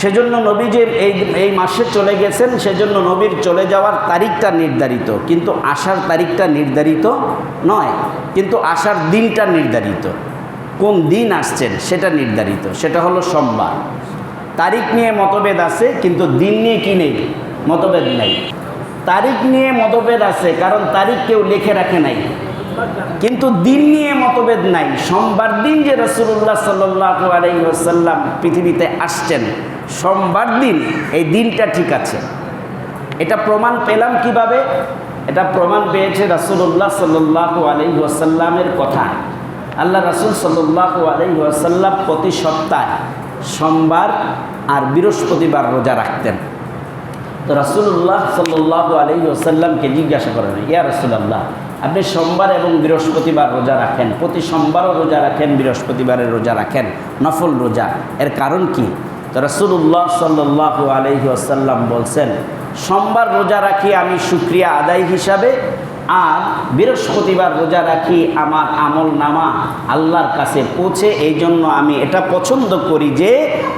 সেজন্য নবী যে এই এই মাসে চলে গেছেন, সেজন্য নবীর চলে যাওয়ার তারিখটা নির্ধারিত। কিন্তু আসার তারিখটা নির্ধারিত নয়, কিন্তু আসার দিনটা নির্ধারিত। কোন দিন আসছেন সেটা নির্ধারিত, সেটা হলো সোমবার। তারিখ নিয়ে মতভেদ আছে, কিন্তু দিন নিয়ে কি নেই? মতভেদ নেই। তারিখ নিয়ে মতভেদ আছে, কারণ তারিখ কেউ লিখে রাখে নাই। কিন্তু দিন নিয়ে মতভেদ নাই। সোমবার দিন যে রসুল্লাহ সাল্লাহ আলাইসাল্লাম পৃথিবীতে আসছেন, সোমবার দিন এই দিনটা ঠিক আছে। এটা প্রমাণ পেলাম কীভাবে? এটা প্রমাণ পেয়েছে রাসুল্লাহ সাল্লাহ আলহিহাসাল্লামের কথা। আল্লাহ রাসুল সাল্লাহ আলহিহাসাল্লাম প্রতি সপ্তাহে সোমবার আর বৃহস্পতিবার রোজা রাখতেন। তো রাসুল্লাহ সাল্লাহ আলহি আসাল্লামকে জিজ্ঞাসা করেন, ইয়া রসুল্লাহ আপনি সোমবার এবং বৃহস্পতিবার রোজা রাখেন? প্রতি সোমবারও রোজা রাখেন, বৃহস্পতিবারের রোজা রাখেন? নফল রোজা, এর কারণ কি? তো রাসুল্লাহ সাল্লাহ আলহি আসাল্লাম বলছেন, সোমবার রোজা রাখি আমি সুক্রিয়া আদায় হিসাবে আর বৃহস্পতিবার রোজা রাখি আমার আমল নামা আল্লাহর কাছে পৌঁছে। এই জন্য আমি এটা পছন্দ করি যে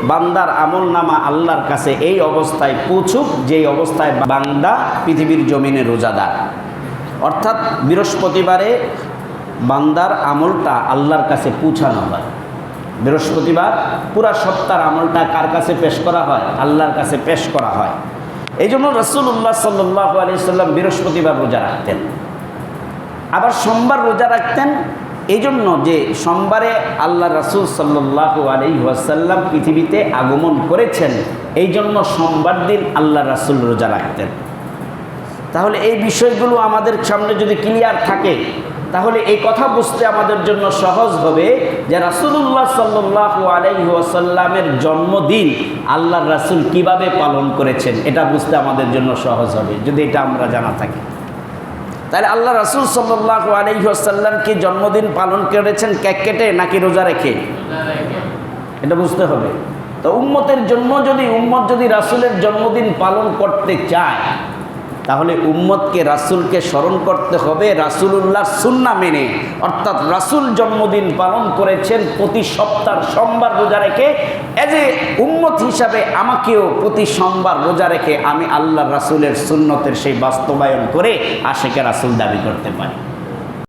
বান্দার আমল নামা আল্লাহর কাছে এই অবস্থায় পৌঁছুক, যেই অবস্থায় বান্দা পৃথিবীর জমিনে রোজাদার। অর্থাৎ বৃহস্পতিবারে বান্দার আমলটা আল্লাহর কাছে পৌঁছানো হয়। বৃহস্পতিবার পুরা সপ্তাহের আমলটা কার কাছে পেশ করা হয়? আল্লাহর কাছে পেশ করা হয়। এই জন্য রসুল্লাহ সাল্লাহ আলি সাল্লাম বৃহস্পতিবার রোজা রাখতেন। আবার সোমবার রোজা রাখতেন এই জন্য যে সোমবারে আল্লাহ রাসুল সাল্লাহ আলি ওয়াসাল্লাম পৃথিবীতে আগমন করেছেন এই জন্য সোমবার দিন আল্লাহ রাসুল রোজা রাখতেন। তাহলে এই বিষয়গুলো আমাদের সামনে যদি ক্লিয়ার থাকে, তাহলে এই কথা বুঝতে আমাদের জন্য সহজ হবে যে রাসুল্লাহ সাল্লাহ আলাইসাল্লামের জন্মদিন আল্লাহ রাসুল কীভাবে পালন করেছেন, এটা বুঝতে আমাদের জন্য সহজ হবে, যদি এটা আমরা জানা থাকি। তাহলে আল্লাহ রাসুল সাল্লাহ কি জন্মদিন পালন করেছেন কেক কেটে নাকি রোজা রেখে? এটা বুঝতে হবে। তো উম্মতের জন্য যদি, উম্মত যদি রাসুলের জন্মদিন পালন করতে চায় তাহলে উম্মতকে, রাসুলকে স্মরণ করতে হবে রাসুলুল্লাহ সুন্না মেনে। অর্থাৎ রাসুল জন্মদিন পালন করেছেন প্রতি সপ্তাহ সোমবার রোজা রেখে। এজ এ উম্মত হিসাবে আমাকেও প্রতি সোমবার রোজা রেখে আমি আল্লাহ রাসুলের সুন্নতের সেই বাস্তবায়ন করে আশেকে রাসুল দাবি করতে পারি।